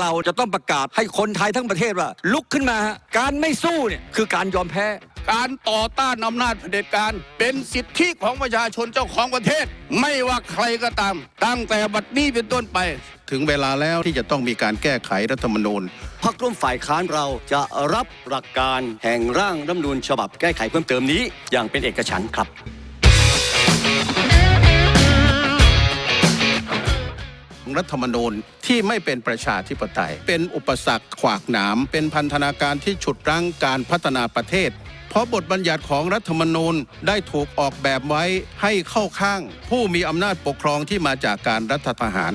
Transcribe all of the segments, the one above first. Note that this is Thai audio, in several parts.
เราจะต้องประกาศให้คนไทยทั้งประเทศว่า ลุกขึ้นมาฮะการไม่สู้เนี่ยคือการยอมแพ้ การต่อต้านอำนาจเผด็จการ เป็นสิทธิของประชาชนเจ้าของประเทศ ไม่ว่าใครก็ตาม ตั้งแต่บัดนี้เป็นต้นไป ถึงเวลาแล้วที่จะต้องมีการแก้ไขรัฐธรรมนูญพรรคร่วมฝ่ายค้านเราจะรับหลักการแห่งร่างรัฐธรรมนูญฉบับแก้ไขเพิ่มเติมนี้ อย่างเป็นเอกฉันท์ครับ รัฐธรรมนูญที่ไม่เป็นประชาธิปไตย เป็นอุปสรรคขวากหนาม เป็นพันธนาการที่ฉุดรั้งการพัฒนาประเทศ เพราะบทบัญญัติของรัฐธรรมนูญได้ถูกออกแบบไว้ให้เข้าข้าง ผู้มีอำนาจปกครองที่มาจากการรัฐประหาร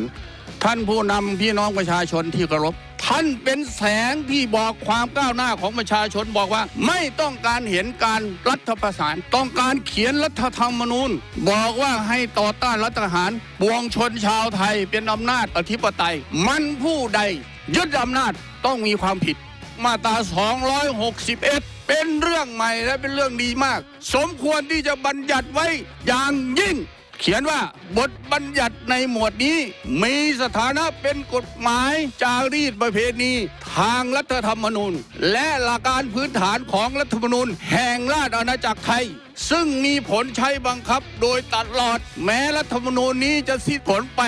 ท่านผู้นำพี่น้องประชาชนที่เคารพ ท่านเป็นแสงที่บอกความก้าวหน้าของประชาชนบอกว่า ไม่ต้องการเห็นการรัฐประหารต้องการเขียนรัฐธรรมนูญ บอกว่าให้ต่อต้านรัฐประหารปวงชนชาวไทยเป็นอำนาจอธิปไตย มันผู้ใดยึดอำนาจต้องมีความผิด มาตรา 261 เป็นเรื่องใหม่และเป็นเรื่องดีมาก สมควรที่จะบัญญัติไว้อย่างยิ่ง เขียนว่าบทบัญญัติในหมวดนี้ มีสถานะเป็นกฎหมายจารีตประเพณีทางรัฐธรรมนูญ และหลักการพื้นฐานของรัฐธรรมนูญ แห่งราชอาณาจักรไทย ซึ่งมีผลใช้บังคับโดยตลอด แม้รัฐธรรมนูญนี้จะสิ้นผลไป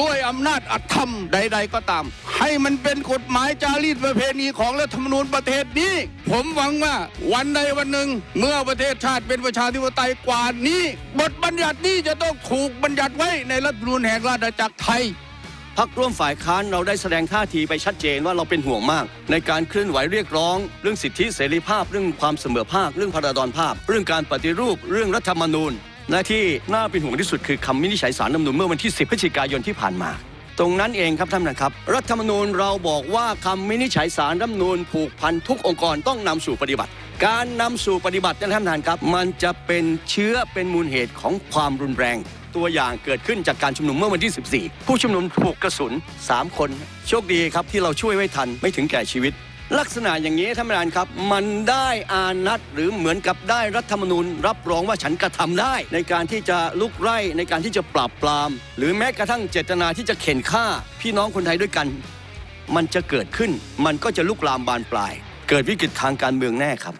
ด้วยอำนาจอธรรมใด ๆ ก็ตาม ให้มันเป็นกฎหมายจารีตประเพณีของรัฐธรรมนูญประเทศนี้ ผมหวังว่าวันใดวันหนึ่ง เมื่อประเทศชาติเป็นประชาธิปไตยกว่านี้ บทบัญญัตินี้จะต้องถูกบัญญัติไว้ในรัฐธรรมนูญแห่งราชอาณาจักรไทยพักร่วมฝ่ายค้านเราได้แสดงท่าทีไปชัดเจนว่าเราเป็นห่วงมาก ในการเคลื่อนไหวเรียกร้อง เรื่องสิทธิเสรีภาพ เรื่องความเสมอภาค เรื่องพระราดรภาพ เรื่องการปฏิรูป เรื่องรัฐธรรมนูญ และที่น่าเป็นห่วงที่สุดคือคำวินิจฉัยสารรัฐธรรมนูญเมื่อวันที่ 10พฤศจิกายนที่ผ่านมา ตรงนั้นเองครับท่านนะครับ รัฐธรรมนูญเราบอกว่าคำวินิจฉัยสารรัฐธรรมนูญผูกพันทุกองค์กรต้องนำสู่ปฏิบัติ การนำสู่ปฏิบัตินะท่านประธานครับ มันจะเป็นเชื้อเป็นมูลเหตุของความรุนแรง ตัวอย่างเกิดขึ้นจากการชุมนุมเมื่อวันที่ 14 ผู้ชุมนุมถูกกระสุน 3 คน โชคดีครับที่เราช่วยไว้ทันไม่ถึงแก่ชีวิต ลักษณะอย่างนี้ท่านประธานครับ มันได้อานัดหรือเหมือนกับได้รัฐธรรมนูญ รับรองว่าฉันกระทำได้ ในการที่จะลุกไล่ในการที่จะปราบปราม หรือแม้กระทั่งเจตนาที่จะเข็นฆ่า พี่น้องคนไทยด้วยกัน มันจะเกิดขึ้น มันก็จะลุกลามบานปลาย เกิดวิกฤตทางการเมืองแน่ครับ